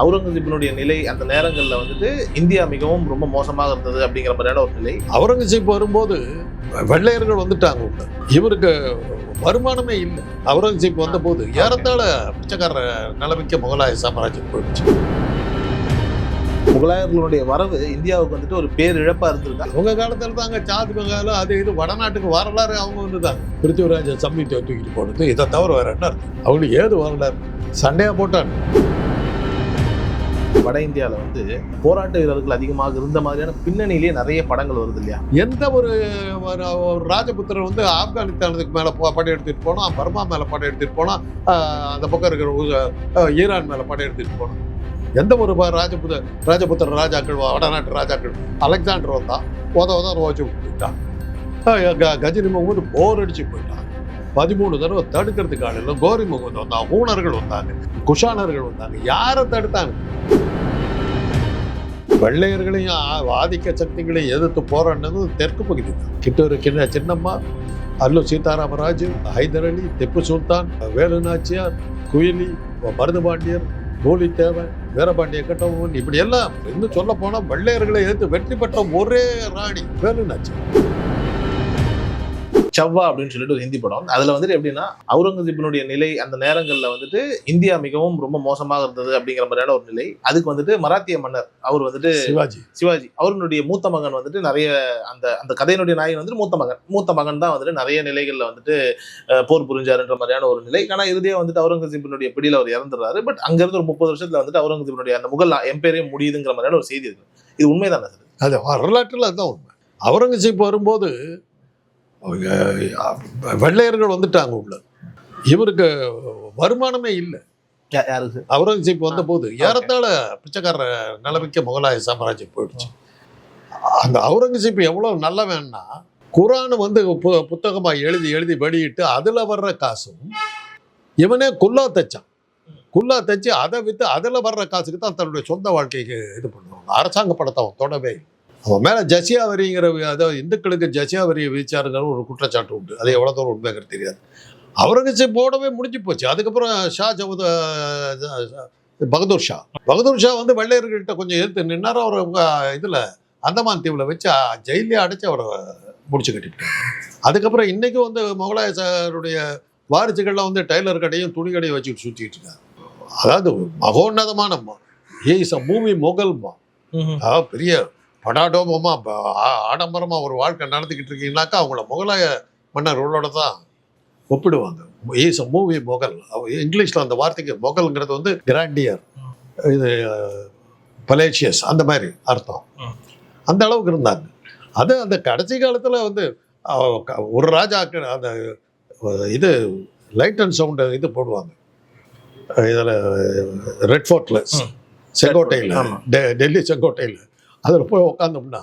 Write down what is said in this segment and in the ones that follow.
அவுரங்கசீப்பினுடைய நிலை அந்த நேரங்கள்ல வந்துட்டு இந்தியா மிகவும் ரொம்ப மோசமாக இருந்தது அப்படிங்கிற மாதிரியான ஒரு நிலை. அவுரங்கசீப் வரும்போது வெள்ளையர்கள் வந்துட்டாங்க உள்ள. இவருக்கு வருமானமே இல்லை. அவுரங்கசீப் வந்தபோது ஏறத்தாழ பிச்சைக்கார நிலைமைக்கு முகலாய சாம்ராஜ்யம் போயிடுச்சு. முகலாயர்களுடைய வரவு இந்தியாவுக்கு வந்துட்டு ஒரு பேரிழப்பா இருந்திருக்கா அவங்க காலத்தில் தாங்க சாதி பங்காளம் அது இது வடநாட்டுக்கு வரலாறு அவங்க வந்து தான் பிருத்திவிராஜ சம்மித்தை தூக்கிட்டு போனது இதை தவிர வேற என்ன அவங்களுக்கு ஏது வரலாறு? சண்டையா போட்டான் வட இந்தியாவில் வந்து போராட்ட வீரர்கள் அதிகமாக இருந்த மாதிரியான பின்னணியிலேயே நிறைய படங்கள் வருது இல்லையா? எந்த ஒரு ஒரு ராஜபுத்திரர் வந்து ஆப்கானிஸ்தானத்துக்கு மேலே படம் எடுத்துட்டு போனோம் பர்மா மேலே படம் எடுத்துகிட்டு போனோம் அந்த பக்கம் இருக்கிற ஈரான் மேலே படம் எடுத்துகிட்டு போனோம் எந்த ஒரு ராஜபுத ராஜபுத்திர ராஜாக்கள் வடநாட்டு ராஜாக்கள் அலெக்சாண்டர் வந்தான் உத உத ரோஜு போயிட்டான் கஜினி முகமது போர் அடிச்சு போயிட்டான் பதிமூணு தடவை தடுக்கிறதுக்கு ஆள் இல்லை கோரி முகமது வந்தான் ஹூணர்கள் வந்தாங்க குஷானர்கள் வந்தாங்க யாரை தடுத்தாங்க? வெள்ளையர்களையும் ஆ- ஆதிக்க சக்திகளையும் எதிர்த்து போராடினது தெற்கு பகுதி தான். கிட்டூர் கிண்ண சின்னம்மா அல்லு சீதாராமராஜு ஹைதர் அலி திப்பு சுல்தான் வேலு நாச்சியார் குயிலி மருதுபாண்டியர் பூலித்தேவன் வீரபாண்டிய கட்டபொம்மன் இப்படி எல்லாம். இன்னும் சொல்ல போனால் வெள்ளையர்களை எதிர்த்து வெற்றி பெற்ற ஒரே ராணி வேலு நாச்சியார். சவ்வா அப்படின்னு சொல்லிட்டு ஒரு ஹிந்தி படம் அதுல வந்துட்டு எப்படின்னா அவுரங்கசீப்பினுடைய நிலை அந்த நேரங்கள்ல வந்துட்டு இந்தியா மிகவும் ரொம்ப மோசமாக இருந்தது அப்படிங்கிற மாதிரியான ஒரு நிலை. அதுக்கு வந்துட்டு மராத்திய மன்னர் அவர் வந்துட்டு சிவாஜி. சிவாஜி. அவருடைய மூத்த மகன் வந்துட்டு நிறைய அந்த அந்த கதையினுடைய நாயகன் வந்துட்டு மூத்த மகன். மூத்த மகன் தான் வந்துட்டு நிறைய நிலைகள்ல வந்துட்டு போர் புரிஞ்சாருன்ற மாதிரியான ஒரு நிலை. ஆனா இறுதியா வந்துட்டு அவுரங்கசீப்பினுடைய பிடியில அவர் இறந்துடுறாரு. பட் அங்க இருந்து ஒரு முப்பது வருஷத்துல வந்துட்டு அவுரங்கசீப்பினுடைய அந்த முகல் எம்பேரே முடியுதுங்கிற மாதிரியான ஒரு செய்தி இருக்கு. இது உண்மைதானே சார்? அது வரலாற்றில் அதுதான் உண்மை. அவுரங்கசீப் வரும்போது வெள்ளையர்கள் வந்துட்டாங்க உள்ள. இவருக்கு வருமானமே இல்லை. அவுரங்கசீப் வந்தபோது ஏறத்தாழ பிச்சைக்கார நிலைமைக்கு முகலாய சாம்ராஜ்யம் போயிடுச்சு. அந்த அவுரங்கசீப் எவ்வளவு நல்லவன்னா குரான் வந்து பு- புத்தகமா எழுதி எழுதி வெளியிட்டு அதுல வர்ற காசும் இவனே குல்லா தைச்சான். குல்லா தைச்சு அதை வித்து அதுல வர்ற காசுக்கு தான் தன்னுடைய சொந்த வாழ்க்கைக்கு இது பண்ணுவாங்க. அரசாங்க படத்தை அவன் தொடவே. அவன் மேல ஜசியா வரிங்கிற அதாவது இந்துக்களுக்கு ஜசியா வரியை விதிச்சாருங்கிற ஒரு குற்றச்சாட்டு உண்டு. அது எவ்வளவு தூரம் உண்மைங்கிறது தெரியாது. அவுரங்கசீப் போடவே முடிஞ்சு போச்சு. அதுக்கப்புறம் ஷா ஜவுத பகதூர் ஷா. பகதூர் ஷா வந்து வெள்ளையர்கள்ட்ட கொஞ்சம் எதிர்த்து நின்னார். அவர் இதுல அந்தமான் தீவுல வச்சு அ- ஜெயிலே அடைச்சு அவரை முடிச்சு கட்டிட்டாங்க அதுக்கப்புறம் இன்னைக்கு வந்து முகலாய சாருடைய வாரிசுகள்லாம் வந்து டைலர் கடையும் துணி கடையும் வச்சுக்கிட்டு சுத்திட்டு இருக்காங்க. அதாவது மகோன்னதமான ஏஸ் பூமி முகல்மா அதாவது பெரிய படாடோபமா ப- ஆ- ஆடம்பரமா ஒரு வாழ்க்கை நடத்திக்கிட்டு இருக்கீங்கன்னாக்கா அவங்கள முகலாய மன்னர்களோட தான் ஒப்பிடுவாங்க. இஸ் அ மூவி முகல் இங்கிலீஷ்ல அந்த வார்த்தைக்கு முகல்ங்கிறது வந்து கிராண்டியர் இது பலேஷியஸ் அந்த மாதிரி அர்த்தம். அந்த அளவுக்கு இருந்தாங்க. அது அந்த கடைசி காலத்துல வந்து ஒரு ராஜாக்கு அந்த இது லைட் அண்ட் சவுண்ட் இது போடுவாங்க. இதில் ரெட் ஃபோர்ட்ல ம். செங்கோட்டையில் டெல்லி செங்கோட்டையில். அதில் போய் உட்காந்தோம்னா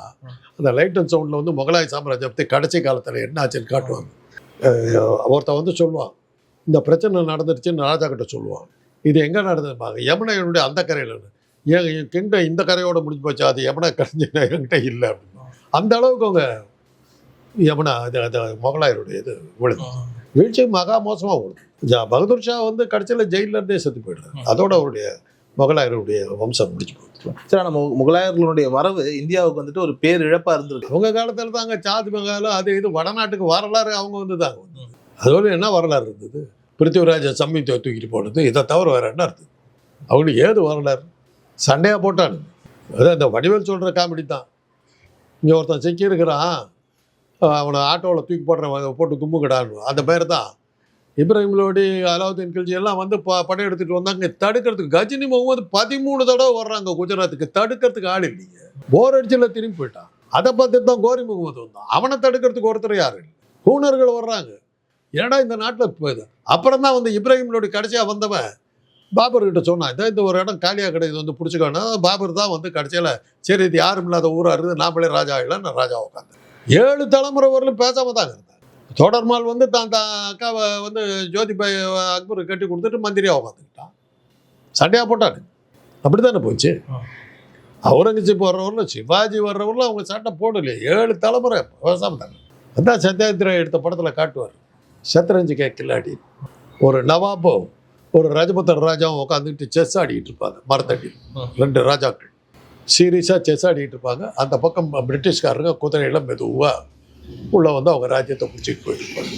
அந்த லைட் அண்ட் சவுண்டில் வந்து முகலாய சாம்ராஜ்யத்தை கடைசி காலத்தில் என்ன ஆச்சுன்னு காட்டுவாங்க ஒருத்தன் வந்து சொல்லுவான் இந்த பிரச்சனை நடந்துருச்சுன்னு ராஜா கிட்ட சொல்லுவான். இது எங்கே நடந்ததுப்பாங்க யமுனையனுடைய அந்த கரையில் ஏன் என் கிண்ட இந்த கரையோடு முடிஞ்சு போச்சு அது யமுனா கரைஞ்சி என்கிட்ட இல்லை அப்படின்னு. அந்த அளவுக்கு அவங்க யமுனா அது அது முகலாயருடைய இது விழுது வீழ்ச்சி மகா மோசமாக விழுது ஜா- பகதூர் ஷா வந்து கடைசியில் ஜெயிலில் இருந்தே செத்து போயிடுறாரு. அதோட அவருடைய முகலாயருடைய வம்சம் முடிஞ்சு போகுது. சார் நம்ம முகலாயர்களுடைய வரவு இந்தியாவுக்கு வந்துட்டு ஒரு பேரிழப்பாக இருந்திருக்கு. அவங்க காலத்தில் தாங்க சாத் பங்காளம் அது இது வடநாட்டுக்கு வரலாறு அவங்க வந்து தாங்க அதோட என்ன வரலாறு இருந்தது? பிருத்திவிராஜ சம்மித்தை தூக்கிட்டு போனது இதை தவிர வேற என்ன இருந்தது? அவங்களுக்கு ஏது வரலாறு? சண்டையாக போட்டானுங்க. அதான் இந்த வடிவேல் சொல்கிற காமெடி தான். இங்கே ஒருத்தன் செக்கி இருக்கிறான் அவனை ஆட்டோவில் தூக்கி போடுறவன் போட்டு கும்புக்கடான்னு. அந்த பேர் தான் இப்ராஹிம் லோடி அலாவுதீன் கில்ஜி எல்லாம் வந்து ப படம் வந்தாங்க. தடுக்கிறதுக்கு கஜினி முகமது பதிமூணு தடவை வர்றாங்க குஜராத்துக்கு. தடுக்கிறதுக்கு ஆள் இல்லைங்க போர் அடிச்சுல திரும்பி போயிட்டான். அதை பார்த்து தான் கோரி முகமது வந்தான். அவனை தடுக்கிறதுக்கு ஒருத்தர் யாரு ஹூனர்கள் வர்றாங்க. ஏன்னா இந்த நாட்டில் போயிது அப்புறம் தான் வந்து இப்ராஹிம் லோடி கடைசியாக வந்தவன் பாபர் கிட்ட சொன்னான் இதான் இந்த ஒரு இடம் காலியாக கிடையாது வந்து பிடிச்சிக்கணும் பாபர் தான் வந்து கடைசியில் சரி இது யாரும் இல்லாத ஊராக இருக்குது. நாமளே ராஜா ஆகலாம் நான் ராஜா உட்காந்து ஏழு தலைமுறை வரலும் பேசாம தாங்க தொடர்மால் வந்து தான் தான் அக்காவை வந்து ஜோதிபாய் அக்பர் கட்டி கொடுத்துட்டு மந்திரியாக உட்காந்துக்கிட்டான் சண்டையாக போட்டாரு. அப்படி தானே போச்சு. அவுரங்கசீப் வர்றவரில் சிவாஜி வர்றவரில் அவங்க சண்டை போடலையே. ஏழு தலைமுறை பேசாம தாங்க அதான் சத்யாந்திரா எடுத்த படத்தில் காட்டுவார். சத்ரஞ்சு கே கில்லாடி. ஒரு நவாபோ ஒரு ராஜபுத்திர ராஜாவும் உட்காந்துட்டு செஸ் ஆடிக்கிட்டு இருப்பாங்க மரத்தடி. ரெண்டு ராஜாக்கள். சீரியஸாக செஸ் ஆடிக்கிட்டு இருப்பாங்க. அந்த பக்கம் பிரிட்டிஷ்காரங்க குதிரையில மெதுவாக உள்ளே வந்து அவங்க ராஜ்யத்தை பிடிச்சிட்டு போயிருப்பாங்க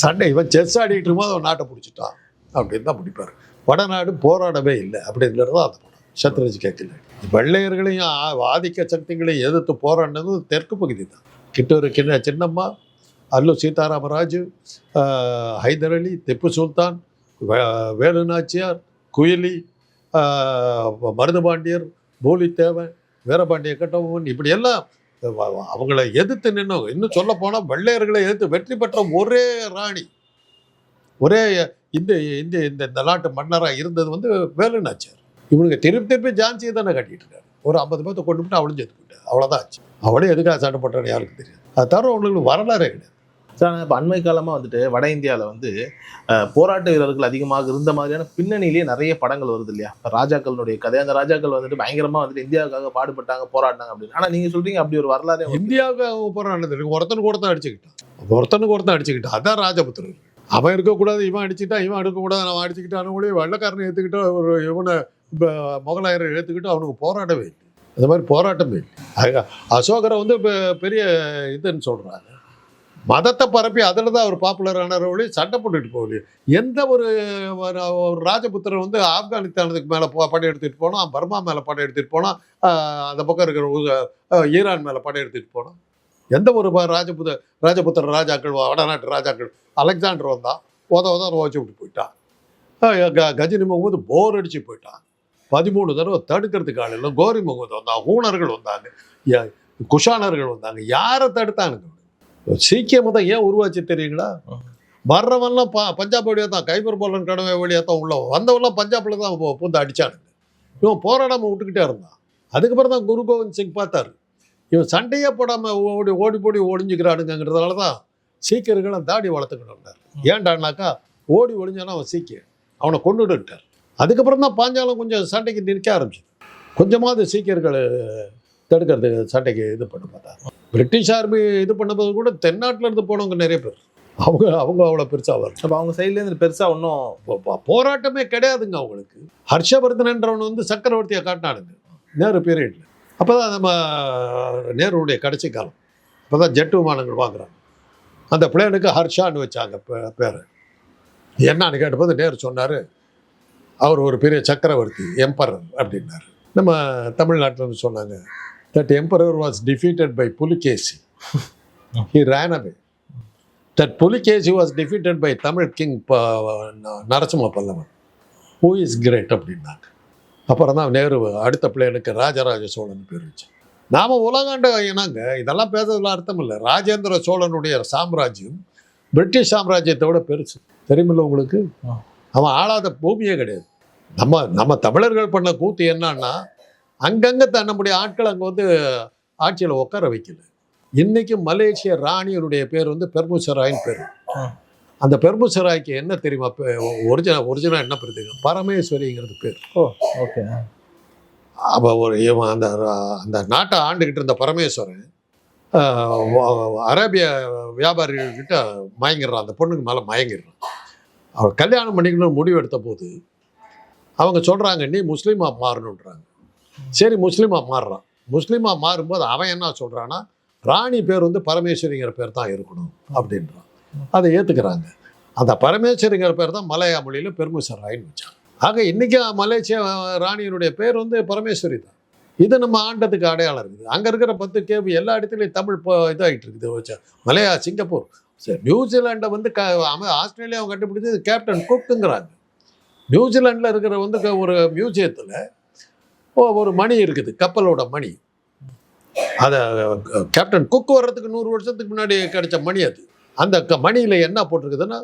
சண்டை இவன் செஸ் ஆடிக்கிட்டு இருக்கும்போது அவன் நாட்டை பிடிச்சிட்டான். அப்படின்னு தான் பிடிப்பார். வடநாடு போராடவே இல்லை. அப்படிங்கிறது தான் அந்த படம். சத்ரஜ் கேட்கல. வெள்ளையர்களையும் ஆ- ஆதிக்க சக்திகளையும் எதிர்த்து போராடினது தெற்கு பகுதி தான். கிட்டூர் கிண்ண சின்னம்மா அல்லு சீதாராமராஜு ஹைதர் அலி திப்பு சுல்தான் வே- வேலு நாச்சியார் குயிலி ஆஹ், மருதுபாண்டியர் பூலித்தேவன் வீரபாண்டிய கட்டபொம்மன் இப்படியெல்லாம் எல்லாம் அவங்கள எதிர்த்து நின்னவங்க இன்னும் சொல்ல போனால் வெள்ளையர்களை எதிர்த்து வெற்றி பெற்ற ஒரே ராணி. ஒரே இந்த இந்த இந்த இந்த நாட்டு மன்னராக இருந்தது வந்து வேலு இவனுக்கு திருப்பி திருப்பி ஜான்சியை தானே கட்டிட்டு இருக்காரு. ஒரு ஐம்பது பேர்த்த கொண்டு போட்டு அவளும் செத்துக்கிட்டார் அவ்வளோதான் ஆச்சு. அவளே எதுக்காக சண்டை போட்டான்னு யாருக்கு தெரியாது. அது தவிர அவங்களுக்கு வரலாறே கிடையாது. சார் இப்போ அண்மை காலமாக வந்துட்டு வட இந்தியாவில் வந்து போராட்ட வீரர்கள் அதிகமாக இருந்த மாதிரியான பின்னணியிலேயே நிறைய படங்கள் வருது இல்லையா? ராஜாக்களுடைய கதை அந்த ராஜாக்கள் வந்துட்டு பயங்கரமாக வந்துட்டு இந்தியாவுக்காக பாடுபட்டாங்க போராடினாங்க அப்படின்னு. ஆனால் நீங்கள் சொல்கிறீங்க அப்படி ஒரு வரலாறு இந்தியாவுக்காக இந்தியாவுக்கு அவன் போறானது ஒருத்தனுக்கு ஒருத்தன் அடிச்சுக்கிட்டான். ஒருத்தனுக்கு ஒருத்தன் அடிச்சுக்கிட்டான். அதான் ராஜபுத்திரர். அவன் இருக்கக்கூடாது இவன் அடிச்சுட்டான் இவன் எடுக்கக்கூடாது அவன் அடிச்சுக்கிட்டான் கூட வெள்ளக்காரனை ஏற்றுக்கிட்டு ஒரு இவனை இப்போ முகலாயரை ஏற்றுக்கிட்டு அவனுக்கு போராடவே இல்லை. அந்த மாதிரி போராட்டமே இல்லை. அசோகரை வந்து இப்போ பெரிய இதுன்னு சொல்கிறாங்க மதத்தை பரப்பி அதில் தான் அவர் பாப்புலர் ஆனவர்களே சண்டை போட்டுட்டு போகலையே. எந்த ஒரு ஒரு ராஜபுத்திரர் வந்து ஆப்கானிஸ்தானத்துக்கு மேலே போ எடுத்துகிட்டு போனால் பர்மா மேலே படையெடுத்துட்டு எடுத்துகிட்டு போனால் அந்த பக்கம் இருக்கிற ஈரான் மேலே படை எடுத்துகிட்டு போனோம் எந்த ஒரு ராஜபுத்த ராஜபுத ராஜபுத்திர ராஜாக்கள் வடநாட்டு ராஜாக்கள் அலெக்சாண்டர் வந்தான் உத உத வச்சு விட்டு போயிட்டான் க- கஜினி முகமது போர் அடித்து போயிட்டான் பதிமூணு தடவை தடுக்கிறதுக்கு ஆள் இல்லை கோரி முகமது வந்தான் ஊனர்கள் வந்தாங்க குஷானர்கள் வந்தாங்க யாரை தடுத்தானுங்க? சீக்கிய மதம் ஏன் உருவாச்சு தெரியுங்களா? வர்றவன்லாம் ப பஞ்சாப் வழியாக தான் கைபர் போலன் கடமை வழியாக தான் உள்ள வந்தவன்லாம் பஞ்சாப்பில் தான் பூ- பூந்து அடிச்சானுங்க இவன் போராடாமல் விட்டுக்கிட்டே இருந்தான். அதுக்கப்புறம் தான் குரு கோவிந்த் சிங் பார்த்தாரு. இவன் சண்டையே போடாமல் ஓடி ஓடி போடி ஒழிஞ்சுக்கிறானுங்கிறதுனால தான் சீக்கியர்களும் தாடி வளர்த்துக்கிட்டு ஏன்டான்னாக்கா ஓடி ஒழிஞ்சானா அவன் சீக்கிய அவனை கொண்டுட்டார் அதுக்கப்புறம் தான் பாஞ்சாலம் கொஞ்சம் சண்டைக்கு நிற்க ஆரம்பிச்சது. கொஞ்சமாவது சீக்கியர்கள் தடுக்கிறதுக்கு சண்டைக்கு இது பண்ண பார்த்தா பிரிட்டிஷ் ஆர்மி இது பண்ணபோது கூட தென்னாட்டுல இருந்து போனவங்க நிறைய பேர். அவங்க அவங்க அவ்வளோ பெருசாக வரல. அப்போ அவங்க சைட்லேருந்து பெருசாக ஒன்றும் போராட்டமே கிடையாதுங்க அவங்களுக்கு. ஹர்ஷவர்தனன்றவன் வந்து சக்கரவர்த்தியை காட்டினானுங்க. நேரு பீரியட்ல அப்போ தான் நம்ம நேருடைய கடைசி காலம். அப்போ தான் ஜெட் விமானங்கள் வாங்குறாங்க. அந்த பிளேனுக்கு ஹர்ஷான்னு வச்சாங்க பேர். என்னன்னு கேட்டபோது நேரு சொன்னார் அவர் ஒரு பெரிய சக்கரவர்த்தி எம்பரர் அப்படின்னாரு. நம்ம தமிழ்நாட்டில் இருந்து சொன்னாங்க that emperor was defeated by Pulikesi he ran away that Pulikesi was defeated by Tamil king Narasimha Pallavan who is great அப்படின்னாங்க. அப்புறம் தான் நேரு அடுத்த பிள்ளைனுக்கு ராஜராஜ சோழன் பேர் வச்சு. நாம உலகாண்ட இனங்க இதெல்லாம் பேசுறதுல அர்த்தம் இல்லை. ராஜேந்திர சோழனுடைய சாம்ராஜ்யம் பிரிட்டிஷ் சாம்ராஜ்யத்தை விட பெருசு. தெரியுமில்ல உங்களுக்கு. அவன் ஆளாத பூமியே கிடையாது. நம்ம நம்ம தமிழர்கள் பண்ண கூத்து என்னன்னா அங்கங்கே த- நம்முடைய ஆட்கள் அங்கே வந்து ஆட்சியில் உட்கார வைக்கல. இன்னைக்கு மலேசிய ராணியனுடைய பேர் வந்து பெர்முசராயின்னு பேர். அந்த பெர்முசராய்க்கு என்ன தெரியுமா? ஒரிஜினல் ஒரிஜினல் என்ன பேர் தெரியும்? பரமேஸ்வரிங்கிறது பேர். Oh okay. அப்போ ஒரு அந்த அந்த நாட்டை ஆண்டுகிட்டு இருந்த பரமேஸ்வரன் அரேபிய வியாபாரிகள்கிட்ட மயங்கிடுறான். அந்த பொண்ணுக்கு மேலே மயங்கிடுறான். அவள் கல்யாணம் பண்ணிக்கணும்னு முடிவு எடுத்த போது அவங்க சொல்கிறாங்க நீ முஸ்லீமாக மாறணுன்றாங்க சரி முஸ்லீமாக மாறுறான். முஸ்லீமாக மாறும்போது அவன் என்ன சொல்கிறான்னா ராணி பேர் வந்து பரமேஸ்வரிங்கிற பேர் தான் இருக்கணும் அப்படின்றான். அதை ஏற்றுக்கிறாங்க அந்த பரமேஸ்வரிங்கிற பேர் தான் மலையா மொழியில் பெருமிசராயின்னு வச்சாங்க. ஆக இன்றைக்கி மலேசியா ராணியினுடைய பேர் வந்து பரமேஸ்வரி தான். இது நம்ம ஆண்டத்துக்கு அடையாளம் இருக்குது. அங்கே இருக்கிற பத்து கேபி எல்லா இடத்துலையும் தமிழ் இப்போ இதாகிட்டு இருக்குது மலையா சிங்கப்பூர். சரி நியூசிலாண்டை வந்து க ஆஸ்திரேலியாவை கண்டுபிடிச்சது கேப்டன் குக்குங்கிறாங்க நியூசிலாண்டில் இருக்கிற வந்து ஒரு மியூசியத்தில் ஒரு மணி இருக்குது கப்பலோட மணி. அதை கேப்டன் குக் வர்றதுக்கு நூறு வருஷத்துக்கு முன்னாடி கிடைச்ச மணி அது. அந்த க மணியில் என்ன போட்டிருக்குதுன்னா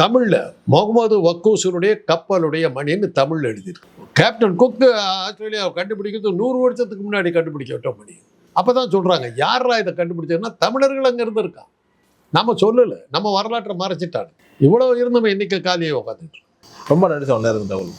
தமிழில் முகமது வக்கூசருடைய கப்பலுடைய மணின்னு தமிழில் எழுதியிருக்கு. கேப்டன் குக்கு ஆஸ்திரேலியாவை கண்டுபிடிக்கிறது நூறு வருஷத்துக்கு முன்னாடி கண்டுபிடிக்க விட்ட மணி. அப்போ தான் சொல்கிறாங்க யாரா இதை கண்டுபிடிச்சதுன்னா தமிழர்கள் அங்கே இருந்திருக்கான் நம்ம சொல்லலை நம்ம வரலாற்றை மறைச்சிட்டாங்க. இவ்வளோ இருந்தவன் இன்னைக்கு காலியை உட்காந்துட்டு ரொம்ப நன்றி சார் நேரம் தகவல்